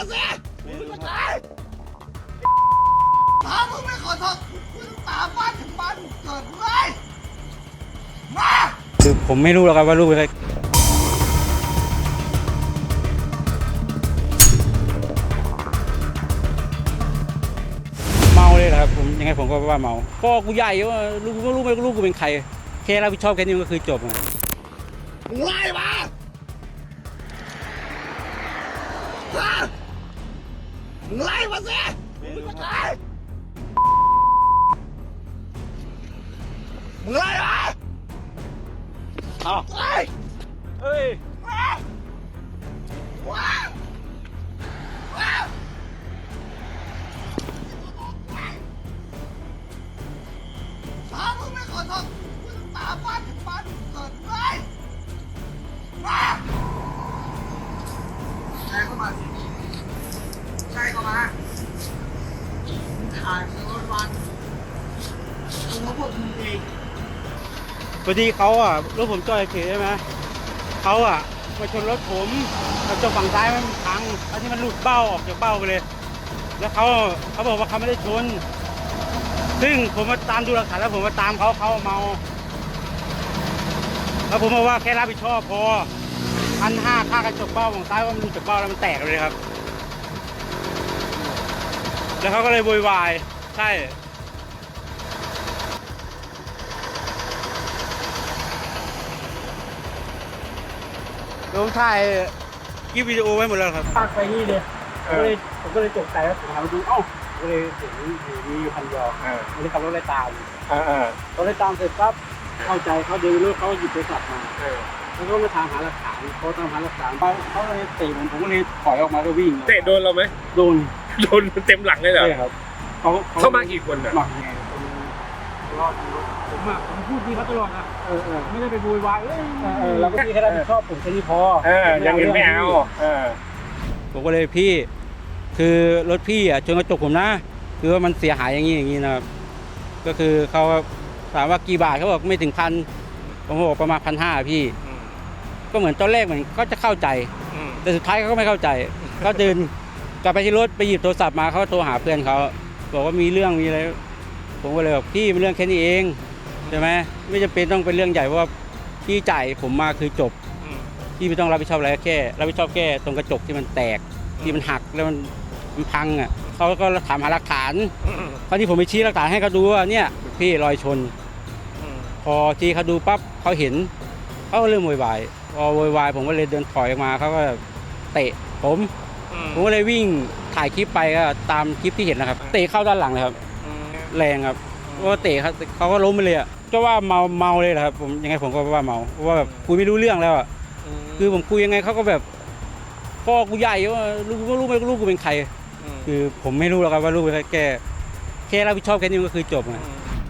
มาสิมึงจะตายถ้ามึงไม่ขอโทษมึงตามบ้านถึงบ้านเกิดเลยมาคือผมไม่รู้หรอกครับว่าลูกเป็นใครเมาเลยเหรอครับผมยังไงผมก็ว่าเมาพ่อกูใหญ่ว่าลูกก็รู้ไม่รู้ลูกกูเป็นใครแค่รับผิดชอบแค่นี้มันก็คือจบอะมึงไล่มา มึงไล่มาสิมึงจะตายมึงไล่มาอ้าวไล่เฮ้ยว้าวว้าวว้าวถ้ามึงไม่ขอโทษมึงตามบ้านถึงบ้านเกิดเลยมาใช่เข้ามาสิ ใช่เข้ามาถ่ายรถวันมึงมาพูดมึงเองพอดีเขาอะรถผมจอดเฉยใช่ไหมเขาอะมาชนรถผมกระจกฝั่งซ้ายมันพังแล้วที่มันหลุดเบ้าออกจากเบ้าไปเลย แล้วเขาเขาบอกว่าเขาไม่ได้ชน ซึ่งผมมาตามดูหลักฐานแล้วผมมาตามเขาเขาเมา แล้วผมบอกว่าแค่รับผิดชอบพอพันห้าค่ากระจกเบ้าฝั่งซ้ายว่ามันหลุดจากเบ้าแล้วมันแตกเลยครับ แล้วเขาก็เลยโวยวาย ใช่เดี๋ยวผมถ่ายคลิปวิดีโอไว้หมดแล้วครับพากไปนี่เลยผมก็เลยผมก็เลยตกใจแล้วผมหันมาดูเอ้าก็เลยเห็นอยู่มีอยู่คันเดียวเออ ผมเลยขับรถไล่ตามเออเออเขาเลยตามเสร็จปั๊บเข้าใจเขาดึงรถเขาหยิบโทรศัพท์มา เออแล้วก็มาถามหาหลักฐานเขาตามหาหลักฐานไปเขาเลยเตะผมผมก็เลยถอยออกมาก็วิ่งเตะโดนเราไหมโดน โดนเต็มหลังเลยเหรอใช่ครับเขาเข้ามากี่คนอะหมักไงผมรอดผมอะผมพูดดีเขาตลอดอะเออเออไม่ได้ไปโวยวายเอ้ยเออเราก็พี่แค่รับผิดชอบผมแค่นี้พอเออยังอื่นไม่เอาเออผมก็เลยพี่คือรถพี่อะชนกระจกผมนะ คือว่ามันเสียหายอย่างนี้อย่างนี้นะครับก็คือเขาถามว่ากี่บาทเขาบอกไม่ถึงพันผมบอกประมาณพันห้าพี่อืมก็เหมือนตอนแรกเหมือนเขาจะเข้าใจอืมแต่สุดท้ายเขาก็ไม่เข้าใจเขาเดิน กลับไปที่รถไปหยิบโทรศัพท์มาเขาโทรหาเพื่อนเขาบอกว่ามีเรื่องมีอะไรผมก็เลยบอกพี่มันเรื่องแค่นี้เองใช่ไหมไม่จำเป็นต้องเป็นเรื่องใหญ่เพราะว่าพี่จ่ายผมมาคือจบอืมพี่ไม่ต้องรับผิดชอบอะไรแค่รับผิดชอบแค่ตรงกระจกที่มันแตกที่มันหักแล้วมันมันพังอะเขาก็ถามหาหลักฐานอืมคราวนี้ผมไปชี้หลักฐานให้เขาดูว่าเนี่ย พี่รอยชนอืมพอที่เขาดูปั๊บเขาเห็นเขาก็เริ่มโวยวายพอโวยวายผมก็เลยเดินถอยออกมาเขาก็เตะผม อืม ผมก็เลยวิ่งถ่ายคลิปไปก็ตามคลิปที่เห็นนะครับ เตะเข้าด้านหลังเลยครับ อืมแรงครับเพราะว่าเตะเขาเขาก็ล้มไปเลยอะก็ว่าเมาเมาเลยเหรอครับผมยังไงผมก็ว่าเมาเพราะว่าแบบคุยไม่รู้เรื่องแล้วอะคือผมคุยยังไงเขาก็แบบพ่อกูใหญ่ว่าลูกก็รู้ไม่รู้ลูกกูเป็นใครคือผมไม่รู้หรอกครับว่าลูกเป็นใครแค่แค่รับผิดชอบแค่นี้มันก็คือจบไง